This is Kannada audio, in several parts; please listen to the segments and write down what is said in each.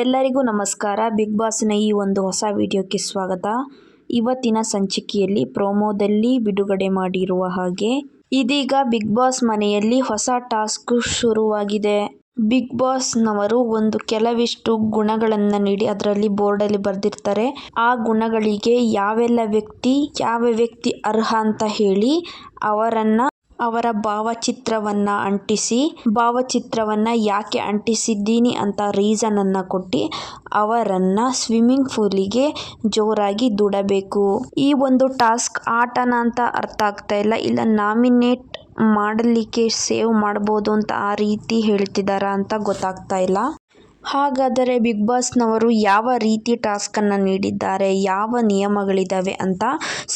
ಎಲ್ಲರಿಗೂ ನಮಸ್ಕಾರ. ಬಿಗ್ ಬಾಸ್ನ ಈ ಒಂದು ಹೊಸ ವಿಡಿಯೋಕ್ಕೆ ಸ್ವಾಗತ. ಇವತ್ತಿನ ಸಂಚಿಕೆಯಲ್ಲಿ ಪ್ರೋಮೋದಲ್ಲಿ ಬಿಡುಗಡೆ ಮಾಡಿರುವ ಹಾಗೆ ಇದೀಗ ಬಿಗ್ ಬಾಸ್ ಮನೆಯಲ್ಲಿ ಹೊಸ ಟಾಸ್ಕ್ ಶುರುವಾಗಿದೆ. ಬಿಗ್ ಬಾಸ್ನವರು ಒಂದು ಕೆಲವಿಷ್ಟು ಗುಣಗಳನ್ನು ನೀಡಿ ಅದರಲ್ಲಿ ಬೋರ್ಡಲ್ಲಿ ಬರೆದಿರ್ತಾರೆ. ಆ ಗುಣಗಳಿಗೆ ಯಾವೆಲ್ಲ ವ್ಯಕ್ತಿ, ಯಾವ ವ್ಯಕ್ತಿ ಅರ್ಹ ಅಂತ ಹೇಳಿ ಅವರನ್ನ ಅವರ ಭಾವಚಿತ್ರವನ್ನ ಅಂಟಿಸಿ, ಭಾವಚಿತ್ರವನ್ನ ಯಾಕೆ ಅಂಟಿಸಿದ್ದೀನಿ ಅಂತ ರೀಸನ್ ಅನ್ನ ಕೊಟ್ಟು ಅವರನ್ನು ಸ್ವಿಮ್ಮಿಂಗ್ ಪೂಲಿಗೆ ಜೋರಾಗಿ ದುಡಬೇಕು. ಈ ಒಂದು ಟಾಸ್ಕ್ ಆಟನ ಅಂತ ಅರ್ಥ ಆಗ್ತಾ ಇಲ್ಲ. ಇಲ್ಲ ನಾಮಿನೇಟ್ ಮಾಡಲಿಕ್ಕೆ ಸೇವ್ ಮಾಡ್ಬೋದು ಅಂತ ಆ ರೀತಿ ಹೇಳ್ತಿದ್ದಾರಾ ಅಂತ ಗೊತ್ತಾಗ್ತಾ ಇಲ್ಲ. ಹಾಗಾದರೆ ಬಿಗ್ ಬಾಸ್ನವರು ಯಾವ ರೀತಿ ಟಾಸ್ಕನ್ನು ನೀಡಿದ್ದಾರೆ, ಯಾವ ನಿಯಮಗಳಿದ್ದಾವೆ ಅಂತ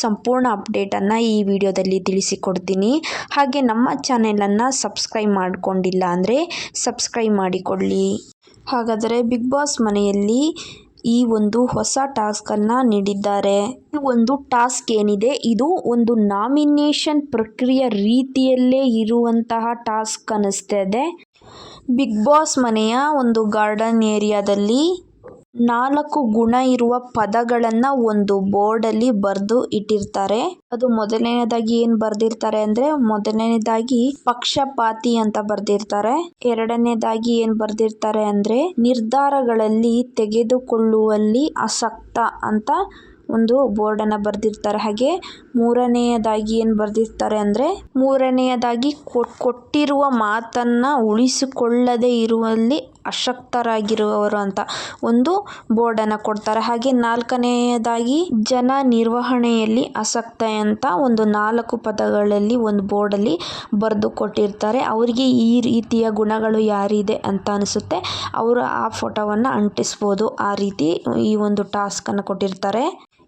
ಸಂಪೂರ್ಣ ಅಪ್ಡೇಟನ್ನು ಈ ವಿಡಿಯೋದಲ್ಲಿ ತಿಳಿಸಿಕೊಡ್ತೀನಿ. ಹಾಗೆ ನಮ್ಮ ಚಾನೆಲನ್ನು ಸಬ್ಸ್ಕ್ರೈಬ್ ಮಾಡಿಕೊಂಡಿಲ್ಲ ಅಂದರೆ ಸಬ್ಸ್ಕ್ರೈಬ್ ಮಾಡಿಕೊಳ್ಳಿ. ಹಾಗಾದರೆ ಬಿಗ್ ಬಾಸ್ ಮನೆಯಲ್ಲಿ ಈ ಒಂದು ಹೊಸ ಟಾಸ್ಕನ್ನು ನೀಡಿದ್ದಾರೆ. ಈ ಒಂದು ಟಾಸ್ಕ್ ಏನಿದೆ, ಇದು ಒಂದು ನಾಮಿನೇಷನ್ ಪ್ರಕ್ರಿಯೆ ರೀತಿಯಲ್ಲೇ ಇರುವಂತಹ ಟಾಸ್ಕ್ ಅನ್ನಿಸ್ತಾ ಇದೆ. ಬಿಗ್ ಬಾಸ್ ಮನೆಯ ಒಂದು ಗಾರ್ಡನ್ ಏರಿಯಾದಲ್ಲಿ ನಾಲ್ಕು ಗುಣ ಇರುವ ಪದಗಳನ್ನು ಒಂದು ಬೋರ್ಡ್ ಅಲ್ಲಿ ಬರೆದು ಇಟ್ಟಿರ್ತಾರೆ. ಅದು ಮೊದಲನೇದಾಗಿ ಏನು ಬರೆದಿರ್ತಾರೆ ಅಂದ್ರೆ ಮೊದಲನೇದಾಗಿ ಪಕ್ಷಪಾತಿ ಅಂತ ಬರ್ದಿರ್ತಾರೆ. ಎರಡನೇದಾಗಿ ಏನು ಬರೆದಿರ್ತಾರೆ ಅಂದ್ರೆ ನಿರ್ಧಾರಗಳಲ್ಲಿ ತೆಗೆದುಕೊಳ್ಳುವಲ್ಲಿ ಆಸಕ್ತ ಅಂತ ಒಂದು ಬೋರ್ಡನ್ನು ಬರೆದಿರ್ತಾರೆ. ಹಾಗೆ ಮೂರನೆಯದಾಗಿ ಏನು ಬರೆದಿರ್ತಾರೆ ಅಂದರೆ, ಮೂರನೆಯದಾಗಿ ಕೊಟ್ಟಿರುವ ಮಾತನ್ನು ಉಳಿಸಿಕೊಳ್ಳದೆ ಇರುವಲ್ಲಿ ಅಶಕ್ತರಾಗಿರುವವರು ಅಂತ ಒಂದು ಬೋರ್ಡನ್ನು ಕೊಡ್ತಾರೆ. ಹಾಗೆ ನಾಲ್ಕನೆಯದಾಗಿ ಜನ ನಿರ್ವಹಣೆಯಲ್ಲಿ ಆಸಕ್ತ ಅಂತ ಒಂದು ನಾಲ್ಕು ಪದಗಳಲ್ಲಿ ಒಂದು ಬೋರ್ಡಲ್ಲಿ ಬರೆದು ಕೊಟ್ಟಿರ್ತಾರೆ. ಅವರಿಗೆ ಈ ರೀತಿಯ ಗುಣಗಳು ಯಾರಿದೆ ಅಂತ ಅನಿಸುತ್ತೆ. ಅವರು ಆ ಫೋಟೋವನ್ನು ಅಂಟಿಸ್ಬೋದು. ಆ ರೀತಿ ಈ ಒಂದು ಟಾಸ್ಕ್ ಟಾಸ್ಕನ್ನು ಕೊಟ್ಟಿರ್ತಾರೆ.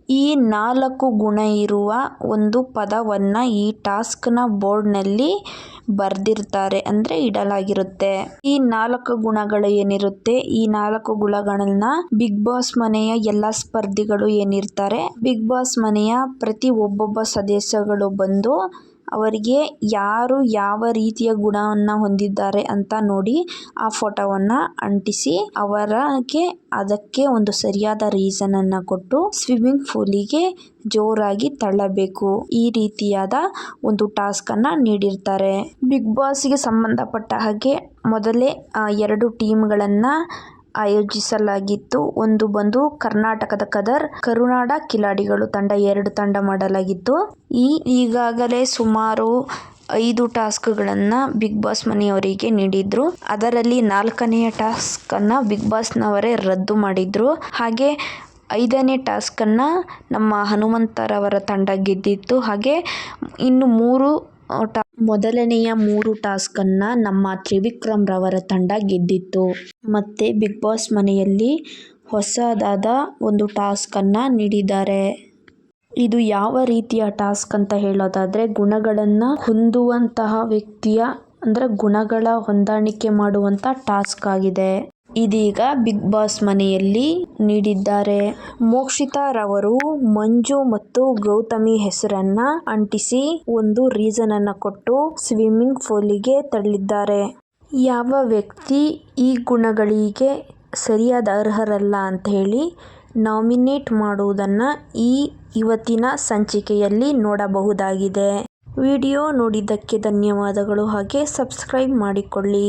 ಈ ನಾಲ್ಕು ಗುಣ ಇರುವ ಒಂದು ಪದವನ್ನ ಈ ಟಾಸ್ಕ್ನ ಬೋರ್ಡ್ನಲ್ಲಿ ಬರ್ದಿರ್ತಾರೆ ಅಂದ್ರೆ ಇಡಲಾಗಿರುತ್ತೆ. ಈ ನಾಲ್ಕು ಗುಣಗಳು ಏನಿರುತ್ತೆ? ಈ ನಾಲ್ಕು ಗುಣಗಳನ್ನ ಬಿಗ್ ಬಾಸ್ ಮನೆಯ ಎಲ್ಲ ಸ್ಪರ್ಧಿಗಳು ಏನಿರ್ತಾರೆ? ಬಿಗ್ ಬಾಸ್ ಮನೆಯ ಪ್ರತಿ ಒಬ್ಬೊಬ್ಬ ಸದಸ್ಯಗಳು ಬಂದು ಅವರಿಗೆ ಯಾರು ಯಾವ ರೀತಿಯ ಗುಣವನ್ನು ಹೊಂದಿದ್ದಾರೆ ಅಂತ ನೋಡಿ ಆ ಫೋಟೋವನ್ನು ಅಂಟಿಸಿ ಅವರಿಗೆ ಅದಕ್ಕೆ ಒಂದು ಸರಿಯಾದ ರೀಸನ್ ಅನ್ನ ಕೊಟ್ಟು ಸ್ವಿಮ್ಮಿಂಗ್ ಪೂಲಿಗೆ ಜೋರಾಗಿ ತಳ್ಳಬೇಕು. ಈ ರೀತಿಯಾದ ಒಂದು ಟಾಸ್ಕ್ ಅನ್ನ ನೀಡಿರ್ತಾರೆ. ಬಿಗ್ ಬಾಸ್ಗೆ ಸಂಬಂಧಪಟ್ಟ ಹಾಗೆ ಮೊದಲೇ ಎರಡು ಟೀಮ್ಗಳನ್ನು ಆಯೋಜಿಸಲಾಗಿತ್ತು. ಒಂದು ಬಂದು ಕರ್ನಾಟಕದ ಕದರ್, ಕರುನಾಡ ಕಿಲಾಡಿಗಳು ತಂಡ ಎರಡು ತಂಡ ಮಾಡಲಾಗಿತ್ತು. ಈ ಈಗಾಗಲೇ ಸುಮಾರು ಐದು ಟಾಸ್ಕ್ಗಳನ್ನು ಬಿಗ್ ಬಾಸ್ ಮನೆಯವರಿಗೆ ನೀಡಿದ್ರು. ಅದರಲ್ಲಿ ನಾಲ್ಕನೆಯ ಟಾಸ್ಕನ್ನು ಬಿಗ್ ಬಾಸ್ನವರೇ ರದ್ದು ಮಾಡಿದ್ರು. ಹಾಗೆ ಐದನೇ ಟಾಸ್ಕನ್ನು ನಮ್ಮ ಹನುಮಂತರವರ ತಂಡ ಗೆದ್ದಿತ್ತು. ಹಾಗೆ ಇನ್ನು ಮೂರು ಮೊದಲನೆಯ ಮೂರು ಟಾಸ್ಕನ್ನು ನಮ್ಮ ತ್ರಿವಿಕ್ರಮ್ ರವರ ತಂಡ ಗೆದ್ದಿತ್ತು. ಮತ್ತು ಬಿಗ್ ಬಾಸ್ ಮನೆಯಲ್ಲಿ ಹೊಸದಾದ ಒಂದು ಟಾಸ್ಕನ್ನು ನೀಡಿದ್ದಾರೆ. ಇದು ಯಾವ ರೀತಿಯ ಟಾಸ್ಕ್ ಅಂತ ಹೇಳೋದಾದರೆ, ಗುಣಗಳನ್ನು ಹೊಂದುವಂತಹ ವ್ಯಕ್ತಿಯ, ಅಂದರೆ ಗುಣಗಳ ಹೊಂದಾಣಿಕೆ ಮಾಡುವಂಥ ಟಾಸ್ಕ್ ಆಗಿದೆ. ಇದೀಗ ಬಿಗ್ ಬಾಸ್ ಮನೆಯಲ್ಲಿ ನೀಡಿದ್ದಾರೆ. ಮೋಕ್ಷಿತಾ ರವರು ಮಂಜು ಮತ್ತು ಗೌತಮಿ ಹೆಸರನ್ನ ಅಂಟಿಸಿ ಒಂದು ರೀಸನ್ ಅನ್ನ ಕೊಟ್ಟು ಸ್ವಿಮ್ಮಿಂಗ್ ಪೂಲಿಗೆ ತಳ್ಳಿದ್ದಾರೆ. ಯಾವ ವ್ಯಕ್ತಿ ಈ ಗುಣಗಳಿಗೆ ಸರಿಯಾದ ಅರ್ಹರಲ್ಲ ಅಂತ ಹೇಳಿ ನಾಮಿನೇಟ್ ಮಾಡುವುದನ್ನ ಈ ಇವತ್ತಿನ ಸಂಚಿಕೆಯಲ್ಲಿ ನೋಡಬಹುದಾಗಿದೆ. ವಿಡಿಯೋ ನೋಡಿದ್ದಕ್ಕೆ ಧನ್ಯವಾದಗಳು. ಹಾಗೆ ಸಬ್ಸ್ಕ್ರೈಬ್ ಮಾಡಿಕೊಳ್ಳಿ.